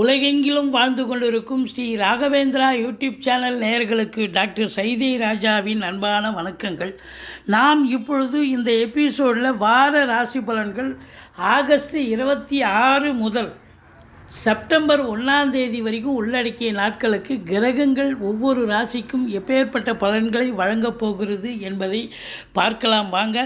உலகெங்கிலும் வாழ்ந்து கொண்டிருக்கும் ஸ்ரீ ராகவேந்திரா யூடியூப் சேனல் நேயர்களுக்கு டாக்டர் சைதை ராஜாவின் அன்பான வணக்கங்கள். நாம் இப்பொழுது இந்த எபிசோடில் வார ராசி பலன்கள் ஆகஸ்ட் இருபத்தி ஆறு முதல் செப்டம்பர் ஒன்றாம் தேதி வரைக்கும் உள்ளடக்கிய நாட்களுக்கு கிரகங்கள் ஒவ்வொரு ராசிக்கும் எப்பேற்பட்ட பலன்களை வழங்கப் போகிறது என்பதை பார்க்கலாம். வாங்க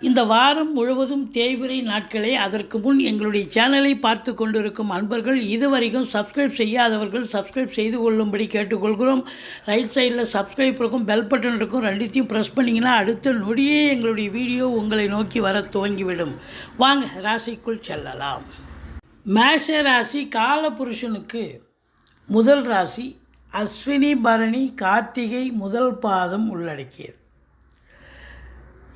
இந்த வாரம் முழுவதும் தேய்பிரை நாட்களே. அதற்கு முன் எங்களுடைய சேனலை பார்த்து கொண்டிருக்கும் அன்பர்கள் இதுவரைக்கும் சப்ஸ்கிரைப் செய்யாதவர்கள் சப்ஸ்கிரைப் செய்து கொள்ளும்படி கேட்டுக்கொள்கிறோம். ரைட் சைடில் சப்ஸ்கிரைப் இருக்கும் பெல் பட்டன் இருக்கும் ரெண்டுத்தையும் ப்ரெஸ் பண்ணிங்கன்னா அடுத்த நொடியே எங்களுடைய வீடியோ உங்களை நோக்கி வர துவங்கிவிடும். வாங்க ராசிக்குள் செல்லலாம். மேஷ ராசி காலபுருஷனுக்கு முதல் ராசி அஸ்வினி பரணி கார்த்திகை முதல் பாதம் உள்ளடக்கியது.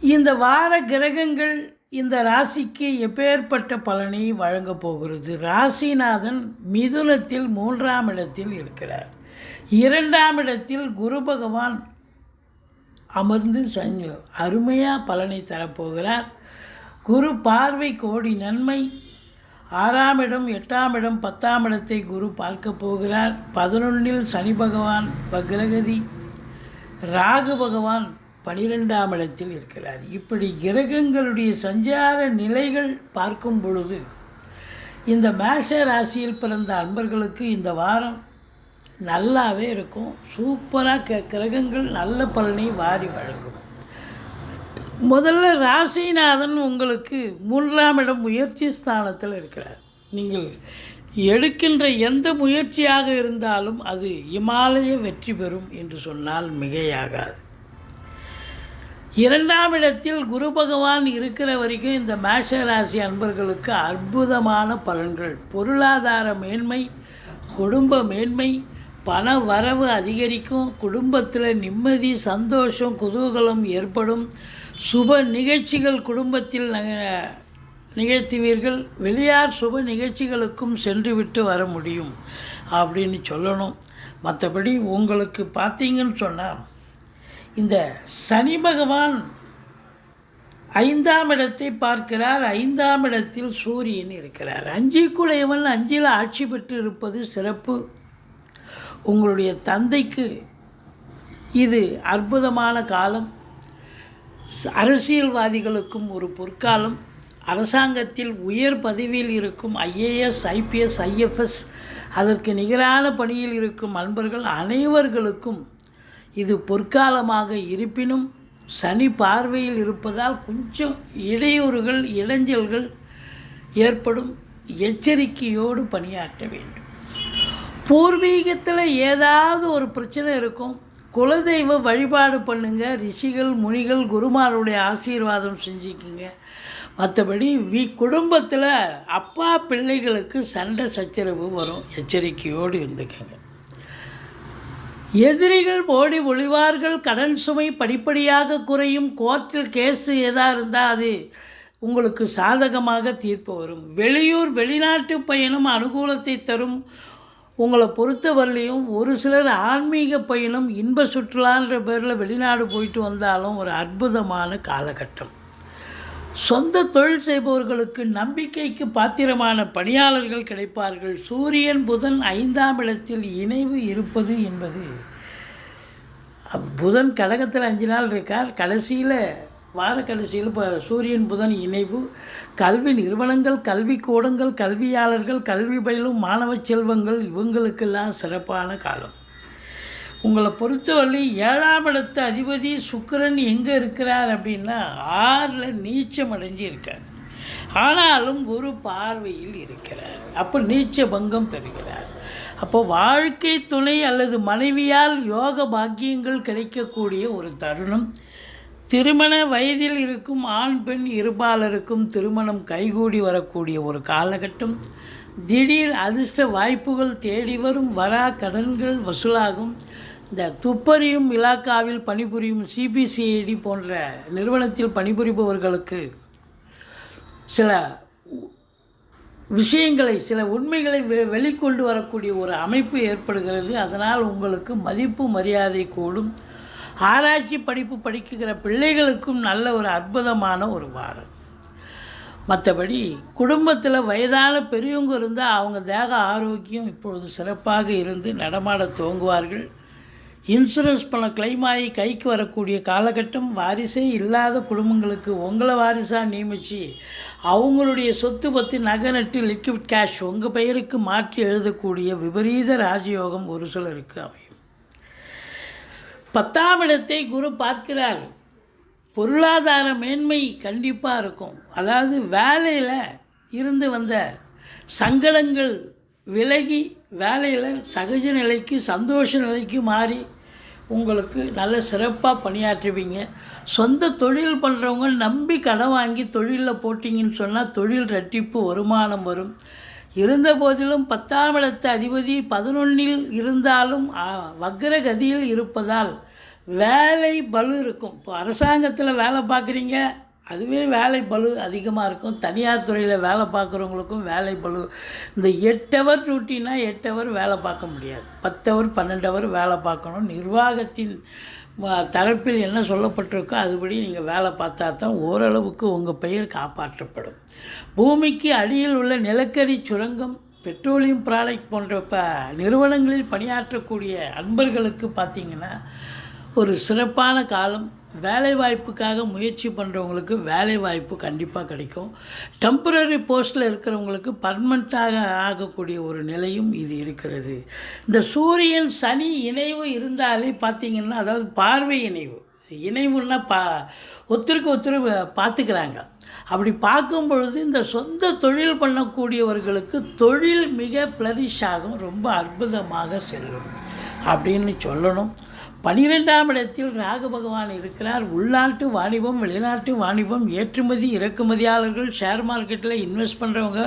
இந்த வார கிரகங்கள் இந்த ராசிக்கு எப்பேற்பட்ட பலனை வழங்கப் போகிறது? ராசிநாதன் மிதுனத்தில் மூன்றாம் இடத்தில் இருக்கிறார். இரண்டாம் இடத்தில் குரு பகவான் அமர்ந்து சஞ்சு அருமையாக பலனை தரப்போகிறார். குரு பார்வை கோடி நன்மை. ஆறாம் இடம் எட்டாம் இடம் பத்தாம் இடத்தை குரு பார்க்க போகிறார். பதினொன்றில் சனி பகவான் பக்ரகதி ராகு பகவான் பனிரெண்டாம் இடத்தில் இருக்கிறார். இப்படி கிரகங்களுடைய சஞ்சார நிலைகள் பார்க்கும் பொழுது இந்த மேஷ ராசியில் பிறந்த அன்பர்களுக்கு இந்த வாரம் நல்லாவே இருக்கும். சூப்பராக க கிரகங்கள் நல்ல பலனை வாரி வழங்கும். முதல்ல ராசிநாதன் உங்களுக்கு மூன்றாம் இடம் முயற்சி ஸ்தானத்தில் இருக்கிறார். நீங்கள் எடுக்கின்ற எந்த முயற்சியாக இருந்தாலும் அது இமாலய வெற்றி பெறும் என்று சொன்னால் மிகையாகாது. இரண்டாம் இடத்தில் குரு பகவான் இருக்கிற வரைக்கும் இந்த மேஷ ராசி அன்பர்களுக்கு அற்புதமான பலன்கள். பொருளாதார மேன்மை குடும்ப மேன்மை பண வரவு அதிகரிக்கும் குடும்பத்தில் நிம்மதி சந்தோஷம் குதூகலம் ஏற்படும். சுப நிகழ்ச்சிகள் குடும்பத்தில் நிகழ்த்துவீர்கள். வெளியார் சுப நிகழ்ச்சிகளுக்கும் சென்றுவிட்டு வர முடியும். அப்படின்னு சொல்லணும். மற்றபடி உங்களுக்கு பார்த்தீங்கன்னு சொன்னால் இந்த சனி பகவான் ஐந்தாம் இடத்தை பார்க்கிறார். ஐந்தாம் இடத்தில் சூரியன் இருக்கிறார். அஞ்சிக்குடையவன் அஞ்சில் ஆட்சி பெற்று இருப்பது சிறப்பு. உங்களுடைய தந்தைக்கு இது அற்புதமான காலம். அரசியல்வாதிகளுக்கும் ஒரு பொற்காலம். அரசாங்கத்தில் உயர் பதவியில் இருக்கும் ஐஏஎஸ் ஐபிஎஸ் ஐஎஃப்எஸ் அதற்கு நிகரான பணியில் இருக்கும் அன்பர்கள் அனைவர்களுக்கும் இது பொற்காலமாக இருப்பினும் சனி பார்வையில் இருப்பதால் கொஞ்சம் இடையூறுகள் இடைஞ்சல்கள் ஏற்படும். எச்சரிக்கையோடு பணியாற்ற வேண்டும். பூர்வீகத்தில் ஏதாவது ஒரு பிரச்சனை இருக்கும் குலதெய்வ வழிபாடு பண்ணுங்க. ரிஷிகள் முனிகள் குருமாருடைய ஆசீர்வாதம் செஞ்சுக்குங்க. மற்றபடி வி குடும்பத்தில் அப்பா பிள்ளைகளுக்கு சண்டை சச்சரவு வரும். எச்சரிக்கையோடு இருந்துக்கங்க. எதிரிகள் ஓடி ஒளிவார்கள் கடன் சுமை படிப்படியாக குறையும் கோர்ட்டில் கேஸு எதாக இருந்தால் அது உங்களுக்கு சாதகமாக தீர்ப்பு வரும். வெளியூர் வெளிநாட்டு பயணம் அனுகூலத்தை தரும். உங்களை பொறுத்தவரையிலையும் ஒரு சிலர் ஆன்மீக பயணம் இன்ப சுற்றுலான்ற பேரில் வெளிநாடு போயிட்டு வந்தாலும் ஒரு அற்புதமான காலகட்டம். சொந்த தொழில் செய்பவர்களுக்கு நம்பிக்கைக்கு பாத்திரமான பணியாளர்கள் கிடைப்பார்கள். சூரியன் புதன் ஐந்தாம் இடத்தில் இணைவு இருப்பது என்பது. அப்~ புதன் கடகத்தில் அஞ்சு நாள் இருக்கார். கடைசியில் வார கடைசியில் இப்போ சூரியன் புதன் இணைவு. கல்வி நிறுவனங்கள் கல்வி கூடங்கள் கல்வியாளர்கள் கல்வி பயிலும் மாணவ செல்வங்கள் இவங்களுக்கெல்லாம் சிறப்பான காலம். உங்களை பொறுத்தவரை ஏழாம் இடத்த அதிபதி சுக்கரன் எங்கே இருக்கிறார் அப்படின்னா ஆறில் நீச்சம் அடைஞ்சு இருக்கார் ஆனாலும் குரு பார்வையில் இருக்கிறார். அப்போ நீச்ச பங்கம் தருகிறார். அப்போ வாழ்க்கை துணை அல்லது மனைவியால் யோக பாக்கியங்கள் கிடைக்கக்கூடிய ஒரு தருணம். திருமண வயதில் இருக்கும் ஆண் பெண் இருபாலருக்கும் திருமணம் கைகூடி வரக்கூடிய ஒரு காலகட்டம். திடீர் அதிர்ஷ்ட வாய்ப்புகள் தேடி வரும் வரா கடன்கள் வசூலாகும். இந்த துப்பறியும் இலாக்காவில் பணிபுரியும் சிபிசிஐடி போன்ற நிறுவனத்தில் பணிபுரிபவர்களுக்கு சில விஷயங்களை சில உண்மைகளை வெ வெளிக்கொண்டு வரக்கூடிய ஒரு அமைப்பு ஏற்படுகிறது. அதனால் உங்களுக்கு மதிப்பு மரியாதை கூடும். ஆராய்ச்சி படிப்பு படிக்கிற பிள்ளைகளுக்கும் நல்ல ஒரு அற்புதமான ஒரு வாரம். மற்றபடி குடும்பத்தில் வயதான பெரியவங்க இருந்தால் அவங்க தேக ஆரோக்கியம் இப்பொழுது சிறப்பாக இருந்து நடமாட துவங்குவார்கள். இன்சூரன்ஸ் பணம் claim ஆகி கைக்கு வரக்கூடிய காலகட்டம் வாரிசே இல்லாத குடும்பங்களுக்கு உங்களை வாரிசாக நியமித்து அவங்களுடைய சொத்து பற்றி நகை நட்டு லிக்விட் கேஷ் உங்கள் பெயருக்கு மாற்றி எழுதக்கூடிய விபரீத ராஜயோகம் ஒரு சிலருக்கு அமையும். பத்தாம் இடத்தை குரு பார்க்கிறார். பொருளாதார மேன்மை கண்டிப்பாக இருக்கும். அதாவது வேலையில் இருந்து வந்த சங்கடங்கள் விலகி வேலையில் சகஜ நிலைக்கு சந்தோஷ நிலைக்கு மாறி உங்களுக்கு நல்ல சிறப்பாக பணியாற்றுவீங்க. சொந்த தொழில் பண்ணுறவங்க நம்பி கடன் வாங்கி தொழிலில் போட்டிங்கன்னு சொன்னால் தொழில் ரெட்டிப்பு வருமானம் வரும். இருந்த போதிலும் பத்தாம் இடத்து அதிபதி பதினொன்றில் இருந்தாலும் வக்ரகதியில் இருப்பதால் வேலை பலு இருக்கும். இப்போ அரசாங்கத்தில் வேலை பார்க்குறீங்க அதுவே வேலை பளு அதிகமாக இருக்கும். தனியார் துறையில் வேலை பார்க்குறவங்களுக்கும் வேலை பளு இந்த எட்டு ஹவர் டியூட்டினா எட்டு ஹவர் வேலை பார்க்க முடியாது. பத்து ஹவர் பன்னெண்டு ஹவர் வேலை பார்க்கணும். நிர்வாகத்தின் தரப்பில் என்ன சொல்லப்பட்டிருக்கோ அதுபடி நீங்கள் வேலை பார்த்தா தான் ஓரளவுக்கு உங்கள் பெயர் காப்பாற்றப்படும். பூமிக்கு அடியில் உள்ள நிலக்கரி சுரங்கம் பெட்ரோலியம் ப்ராடக்ட் போன்ற ப நிறுவனங்களில் பணியாற்றக்கூடிய அன்பர்களுக்கு பார்த்தீங்கன்னா ஒரு சிறப்பான காலம். வேலை வாய்ப்புக்காக முயற்சி பண்ணுறவங்களுக்கு வேலை வாய்ப்பு கண்டிப்பாக கிடைக்கும் டெம்பரரி போஸ்ட்டில் இருக்கிறவங்களுக்கு பர்மனண்ட்டாக ஆகக்கூடிய ஒரு நிலையும் இது இருக்கிறது. இந்த சூரியன் சனி இணைவு இருந்தாலே பார்த்தீங்கன்னா அதாவது பார்வை இணைவு. இணைவுன்னா பா ஒத்தருக்கு ஒருத்தர் பார்த்துக்கிறாங்க. அப்படி பார்க்கும் பொழுது இந்த சொந்த தொழில் பண்ணக்கூடியவர்களுக்கு தொழில் மிக ஃப்ளரிஷ் ஆகும் ரொம்ப அற்புதமாக செல்லும். அப்படின்னு சொல்லணும். பனிரெண்டாம் இடத்தில் ராகு பகவான் இருக்கிறார். உள்நாட்டு வாணிபம் வெளிநாட்டு வாணிபம் ஏற்றுமதி இறக்குமதியாளர்கள் ஷேர் மார்க்கெட்டில் இன்வெஸ்ட் பண்ணுறவங்க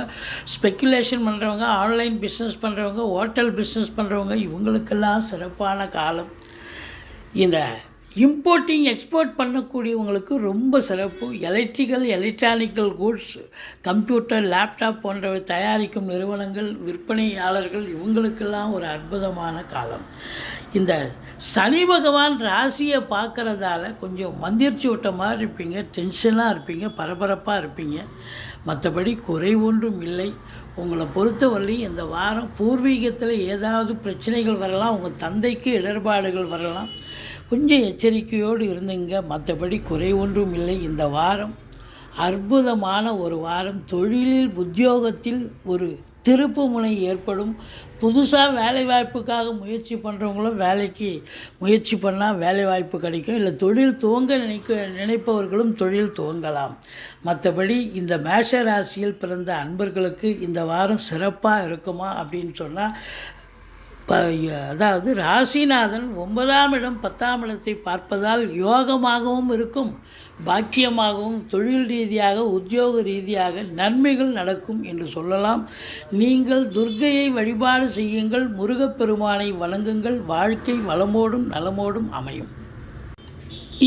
ஸ்பெக்குலேஷன் பண்ணுறவங்க ஆன்லைன் பிஸ்னஸ் பண்ணுறவங்க ஹோட்டல் பிஸ்னஸ் பண்ணுறவங்க இவங்களுக்கெல்லாம் சிறப்பான காலம். இந்த இம்போர்ட்டிங் எக்ஸ்போர்ட் பண்ணக்கூடியவங்களுக்கு ரொம்ப சிறப்பு. Electrical electronical goods computer laptop போன்றவை தயாரிக்கும் நிறுவனங்கள் விற்பனையாளர்கள் இவங்களுக்கெல்லாம் ஒரு அற்புதமான காலம். இந்த சனி பகவான் ராசியை பார்க்குறதால கொஞ்சம் மந்திரிச்சு விட்ட மாதிரி இருப்பீங்க டென்ஷனாக இருப்பீங்க பரபரப்பாக இருப்பீங்க. மற்றபடி குறை ஒன்றும் இல்லை. உங்களை பொறுத்தவரை இந்த வாரம் பூர்வீகத்தில் ஏதாவது பிரச்சனைகள் வரலாம் உங்கள் தந்தைக்கு இடர்பாடுகள் வரலாம். கொஞ்சம் எச்சரிக்கையோடு இருந்துங்க. மற்றபடி குறை ஒன்றும் இல்லை. இந்த வாரம் அற்புதமான ஒரு வாரம். தொழிலில் உத்தியோகத்தில் ஒரு திருப்பு முனை ஏற்படும். புதுசாக வேலைவாய்ப்புக்காக முயற்சி பண்ணுறவங்களும் வேலைக்கு முயற்சி பண்ணால் வேலைவாய்ப்பு கிடைக்கும். இல்லை தொழில் துவங்க நினைக்க நினைப்பவர்களும் தொழில் துவங்கலாம். மற்றபடி இந்த மேஷ ராசியில் பிறந்த அன்பர்களுக்கு இந்த வாரம் சிறப்பாக இருக்குமா அப்படின்னு சொன்னால் ப அதாவது ராசிநாதன் ஒன்பதாம் இடம் பத்தாம் இடத்தை பார்ப்பதால் யோகமாகவும் இருக்கும் பாக்கியமாகவும் தொழில் ரீதியாக உத்தியோக ரீதியாக நன்மைகள் நடக்கும் என்று சொல்லலாம். நீங்கள் துர்க்கையை வழிபாடு செய்யுங்கள் முருகப்பெருமானை வணங்குங்கள் வாழ்க்கை வளமோடும் நலமோடும் அமையும்.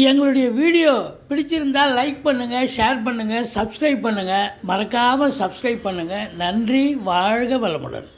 எங்களுடைய வீடியோ பிடிச்சிருந்தால் லைக் பண்ணுங்கள் ஷேர் பண்ணுங்கள் சப்ஸ்கிரைப் பண்ணுங்கள் மறக்காமல் சப்ஸ்கிரைப் பண்ணுங்கள் நன்றி வாழ்க வளமுடன்.